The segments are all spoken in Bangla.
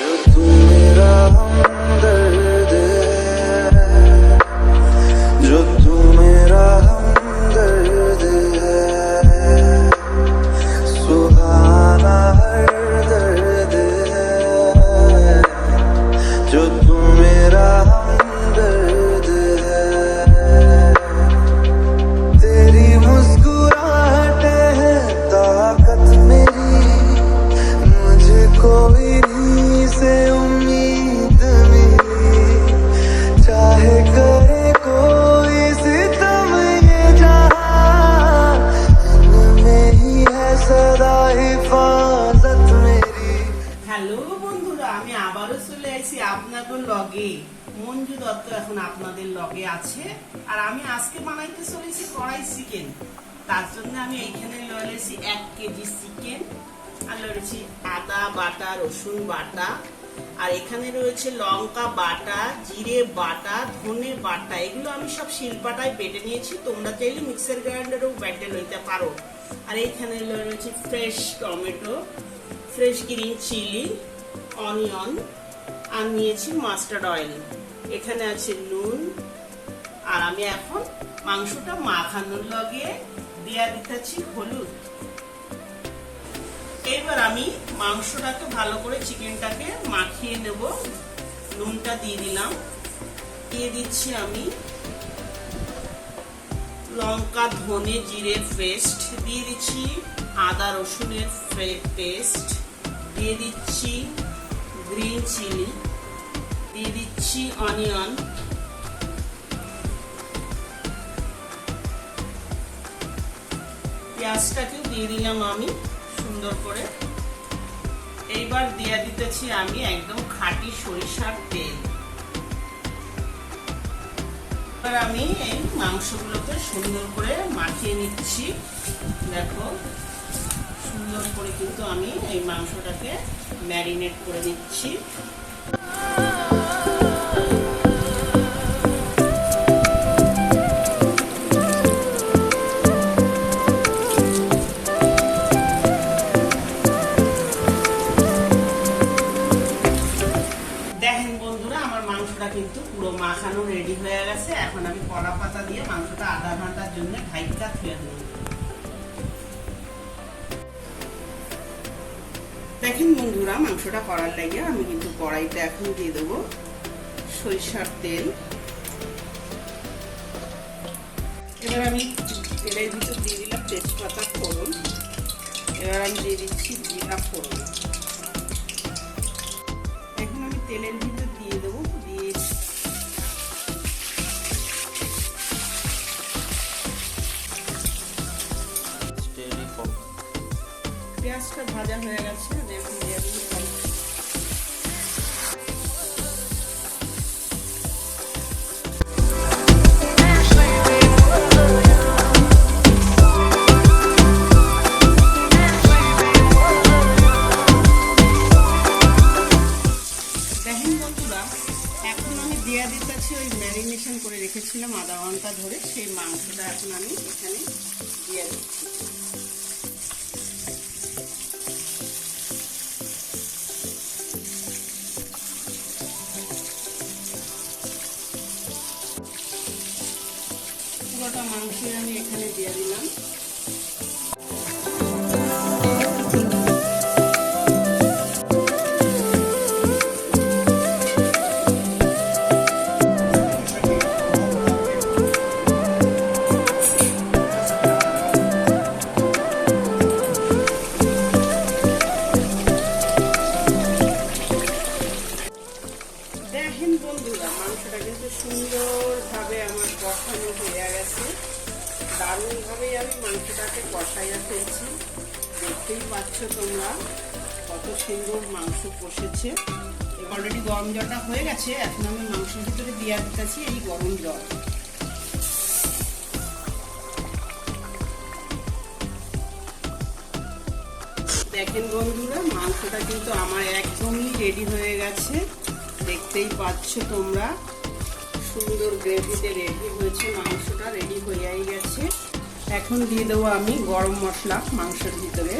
Eu tô... এখন আপনাদের লগে আছে। আর আমি আজকে বানাইতে চলেছি কড়াই চিকেন। তার জন্য আমি এইখানে লয়েছি এক কেজি চিকেন, আর লয়েছি আদা বাটা, রসুন বাটা, আর এখানে রয়েছে লঙ্কা বাটা, জিরে বাটা, ধনে বাটা। এগুলো আমি সব শিলপাটায় বেটে নিয়েছি। তোমরা চাইলে মিক্সার গ্রাইন্ডারেও বেটে লইতে পারো। আর এইখানে রয়েছে fresh tomato, fresh green chilli, onion আর নিয়েছি মাস্টার্ড অয়েল। এখানে আছে নুন, আর আমি এখন মাংসটা মাখানোর লগে দেয়া দিতেছি হলুদ। এবার আমি মাংসটাকে ভালো করে চিকেনটাকে মাখিয়ে নেব। নুনটা দিয়ে দিলাম। দিয়ে দিচ্ছি আমি লঙ্কা, ধনে জিরে পেস্ট। দিয়ে দিচ্ছি আদা রসুনের পেস্ট। দিয়ে দিচ্ছি গ্রিন চিলি, দিয়ে দিচ্ছি অনিয়ন। পেঁয়াজটাকেও দিয়ে দিলাম আমি সুন্দর করে। এইবার দিয়ে দিতেছি আমি একদম খাঁটি সরিষার তেল। এবার আমি এই মাংসগুলোকে সুন্দর করে মাখিয়ে নিচ্ছি। দেখো সুন্দর করে কিন্তু আমি এই মাংসটাকে ম্যারিনেট করে দিচ্ছি। দেখেন বন্ধুরা, আমার মাংসটা কিন্তু পুরো মাখানো রেডি হয়ে গেছে। এখন আমি কড়া পাতা দিয়ে মাংসটা আধা ঘণ্টার জন্য ঢাইকা ধুয়ে দেবো দেখেন বন্ধুরা, মাংসটা করার লাগে আমি কিন্তু কড়াইতে এখন দিয়ে দেবো সরিষার তেল। এবার আমি তেলের ভিতর দিয়ে দিলাম তেজপাতা ফোড়ন। এবার আমি দিয়ে দিচ্ছি জিরা ফোড়ন। এখন আমি তেলের ভিতর পেঁয়াজটা ভাজা হয়ে গেছে দেখুন। পুরোটা আমি এখানে দিয়ে দিলাম। পাচ্ছ তোমরা? কত সুন্দর মাংস কষেছে। অলরেডি গরম জলটা হয়ে গেছে, এখন আমি মাংসের ভিতরে দিয়ে দিতেছি এই গরম জল। দেখেন বন্ধুরা, মাংসটা কিন্তু আমার একদমই রেডি হয়ে গেছে। দেখতেই পাচ্ছ তোমরা, সুন্দর গ্রেভিতে রেডি হয়েছে মাংসটা রেডি হয়েই গেছে। এখন দিয়ে দেবো আমি গরম মশলা মাংসের ভিতরে।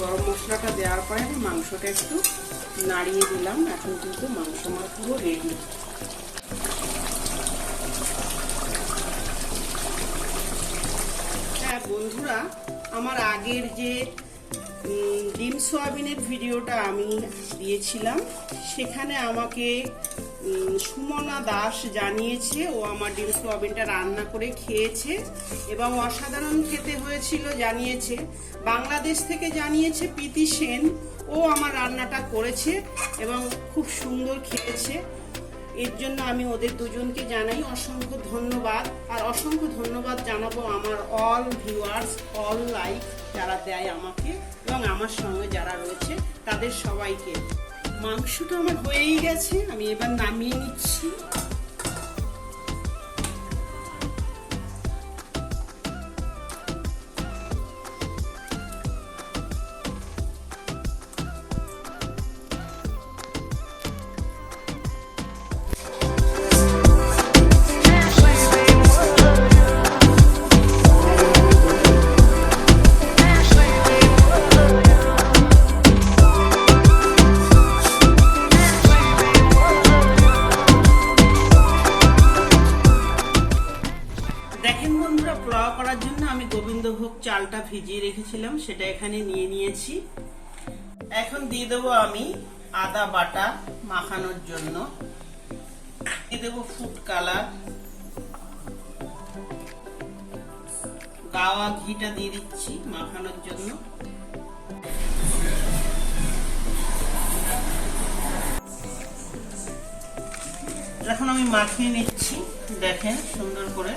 গরম মশলাটা দেওয়ার পরে আমি মাংসটা একটু নাড়িয়ে দিলাম। এখন কিন্তু মাংস আমার পুরো রেডি হ্যাঁ বন্ধুরা, আমার আগের যে ডিম সয়াবিনের ভিডিওটা আমি দিয়েছিলাম, সেখানে আমাকে সুমনা দাস জানিয়েছে, ও আমার ডিম সয়াবিনটা রান্না করে খেয়েছে এবং অসাধারণ খেতে হয়েছিল জানিয়েছে। বাংলাদেশ থেকে জানিয়েছে প্রীতি সেন, ও আমার রান্নাটা করেছে এবং খুব সুন্দর খেয়েছে। এর জন্য আমি ওদের দুজনকে জানাই অসংখ্য ধন্যবাদ। আর অসংখ্য ধন্যবাদ জানাব আমার অল ভিউয়ার্স অল লাইক যারা দেয় আমাকে এবং আমার সঙ্গে যারা রয়েছে, তাদের সবাইকে। মাংসটা আমার হয়েই গেছে আমি এবার নামিয়ে নিচ্ছি। বন্ধুরা করার জন্য আমি গোবিন্দভোগ চালটা ভিজিয়ে রেখেছিলাম, সেটা এখানে নিয়ে নিয়েছি। এখন দিয়ে দেবো আমি আদা বাটা মাখানোর জন্য। দিয়ে দেবো ফুড কালার গাওয়া ঘিটা দিয়ে দিচ্ছি মাখানোর জন্য। এখন আমি মাখিয়ে নিচ্ছি, দেখেন সুন্দর করে।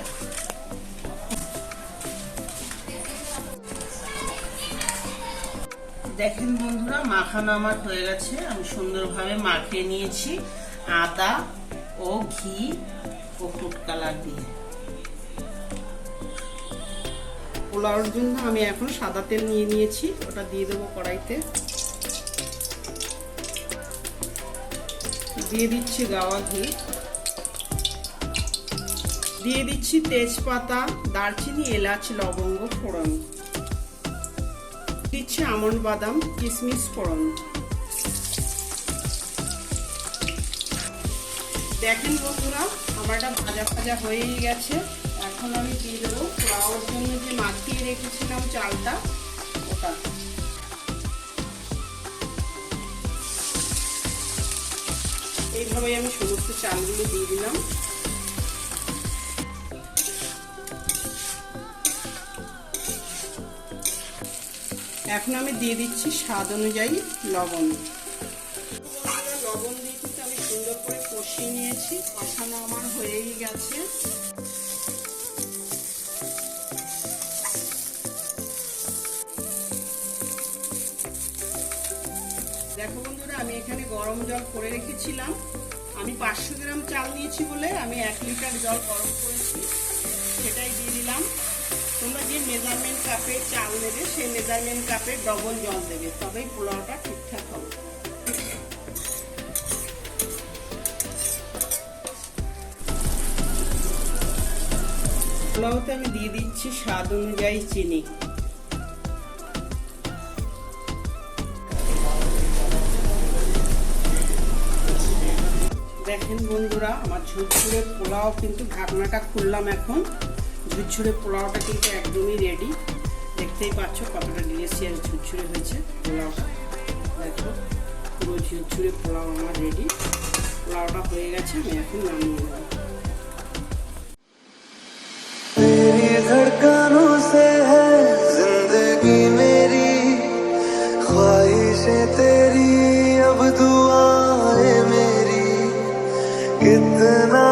দেখেন বন্ধুরা, মাখানো আমার হয়ে গেছে। আমি সুন্দরভাবে মাখিয়ে নিয়েছি আদা ও ঘি ও ফুড কালার দিয়ে। পোলাওর জন্য আমি এখন সাদা তেল নিয়ে নিয়েছি, ওটা দিয়ে দেবো কড়াইতে। দিয়ে দিচ্ছি গাওয়া ঘি। দিয়ে দিচ্ছি তেজপাতা, দারচিনি, এলাচ, লবঙ্গ, ফোড়ন। দিচ্ছি আমন্ড বাদাম কিশমিশ ফোড়ন। দেখেন বন্ধুরা আমার এটা ভাজা ভাজা হয়েই গেছে। এখন আমি দিয়ে দেবো পোলাওর জন্য যে মাখিয়ে রেখেছিলাম চালটা, ওটা। এইভাবে আমি সমস্ত চালগুলো দিয়ে দিলাম। এখন আমি দিয়ে দিচ্ছি স্বাদ অনুযায়ী লবণ। লবণ দিয়ে কিন্তু আমি সুন্দর করে কষিয়ে নিয়েছি। কষানো আমার হয়েই গেছে। দেখো বন্ধুরা, আমি এখানে গরম জল করে রেখেছিলাম। আমি পাঁচশো গ্রাম চাল নিয়েছি বলে আমি এক লিটার জল গরম করেছি। সেটাই দিয়ে দিলাম। তোমরা যে মেজারমেন্ট কাপে চাল নেবে, সেই মেজারমেন্ট কাপে ডবল জল দেবে। তবেই পোলাওটা ঠিকঠাক হবে। পোলাওতে আমি দিয়ে দিচ্ছি স্বাদ অনুযায়ী চিনি। দেখেন বন্ধুরা, আমার ঝুরঝুরে পোলাও কিন্তু ঢাকনাটা খুললাম এখন। ঝুরঝুরে পোলাওটা কিন্তু একদমই রেডি দেখতেই পাচ্ছ কতটা ডিলিশিয়াস ঝুরঝুরে হয়েছে পোলাওটা দেখো পুরো ঝুরঝুরে পোলাও আমার রেডি পোলাওটা হয়ে গেছে আমি এখন নামিয়ে নেব तेरी धड़कनों से है जिंदगी मेरी ख्वाहिशें तेरी अब दुआएं मेरी कितना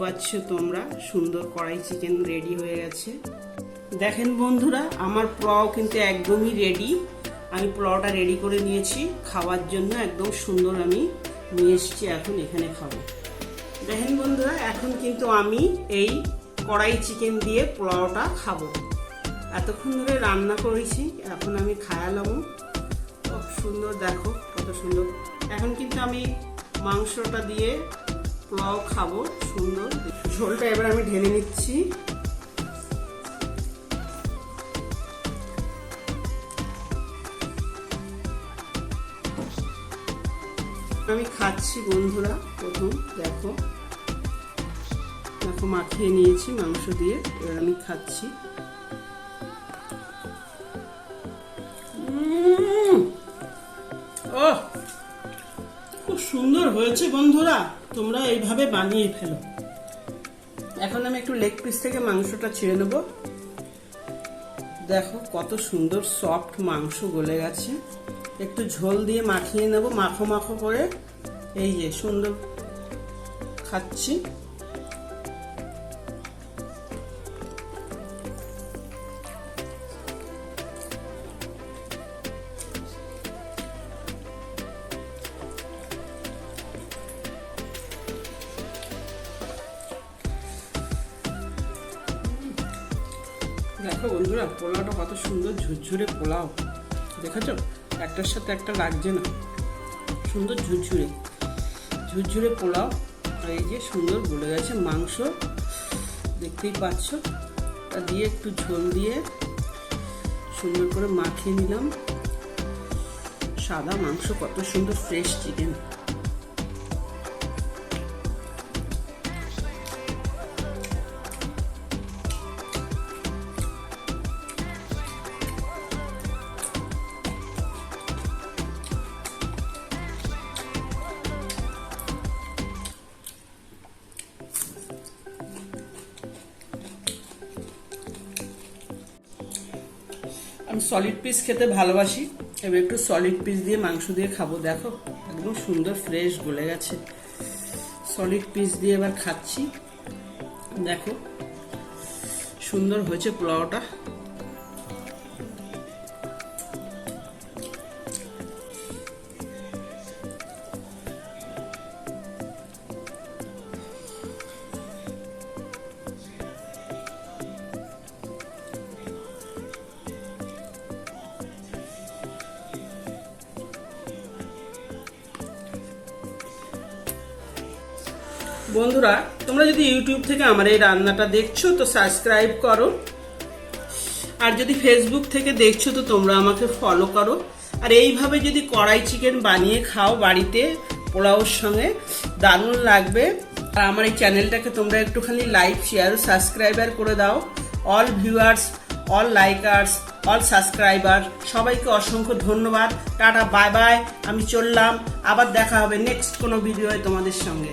পাচ্ছ তোমরা, সুন্দর কড়াই চিকেন রেডি হয়ে গেছে। দেখেন বন্ধুরা, আমার পোলাও কিন্তু একদমই রেডি আমি পোলাওটা রেডি করে নিয়েছি, খাওয়ার জন্য একদম সুন্দর আমি নিয়ে এসেছি, এখন এখানে খাব। দেখেন বন্ধুরা, এখন কিন্তু আমি এই কড়াই চিকেন দিয়ে পোলাওটা খাব। এতক্ষণ ধরে রান্না করেছি, এখন আমি খায়ালাম খুব সুন্দর, দেখো, কত সুন্দর। এখন কিন্তু আমি মাংসটা দিয়ে পোলাও খাব, সুন্দর। ঝোলটা এবার আমি ঢেলে নিচ্ছি। আমি খাচ্ছি বন্ধুরা, প্রথম, দেখো। দেখো, মাখিয়ে নিয়েছি মাংস দিয়ে, এবার আমি খাচ্ছি! খুব সুন্দর হয়েছে বন্ধুরা। তোমরা এইভাবে বানিয়ে ফেলো। এখন আমি একটু লেগ পিস থেকে মাংসটা ছেড়ে নেব। দেখো কত সুন্দর সফট মাংস গলে গেছে। একটু ঝোল দিয়ে মাখিয়ে নেব, মাখো মাখো করে। এই যে সুন্দর খাচ্ছি। দেখো বন্ধুরা, পোলাওটা কত সুন্দর ঝুরঝুরে পোলাও। দেখেছ? একটার সাথে একটা লাগছে না। সুন্দর ঝুরঝুরে। ঝুরঝুরে পোলাও। এই যে সুন্দর বলে গেছে মাংস। দেখতেই পাচ্ছ? তা দিয়ে একটু ঝোল দিয়ে সুন্দর করে মাখিয়ে নিলাম। সাদা মাংস, কত সুন্দর ফ্রেশ চিকেন সলিড পিস খেতে ভালোবাসি। এবার একটু সলিড পিস দিয়ে মাংস দিয়ে খাব। দেখো, একদম সুন্দর ফ্রেশ গলে গেছে। সলিড পিস দিয়ে এবার খাচ্ছি। দেখো, সুন্দর হয়েছে পোলাওটা। বন্ধুরা, তোমরা যদি ইউটিউব থেকে আমার এই রান্নাটা দেখছ, তো সাবস্ক্রাইব করো। আর যদি ফেসবুক থেকে দেখছ, তো তোমরা আমাকে ফলো করো। আর এইভাবে যদি কড়াই চিকেন বানিয়ে খাও বাড়িতে, পোলাওর সঙ্গে, দারুণ লাগবে। আর আমার এই চ্যানেলটাকে তোমরা একটুখানি লাইক শেয়ার সাবস্ক্রাইবার করে দাও। All viewers all likers all subscriber সবাইকে অসংখ্য ধন্যবাদ। টাটা বাই বাই আমি চললাম। আবার দেখা হবে নেক্সট কোনো ভিডিওয় তোমাদের সঙ্গে।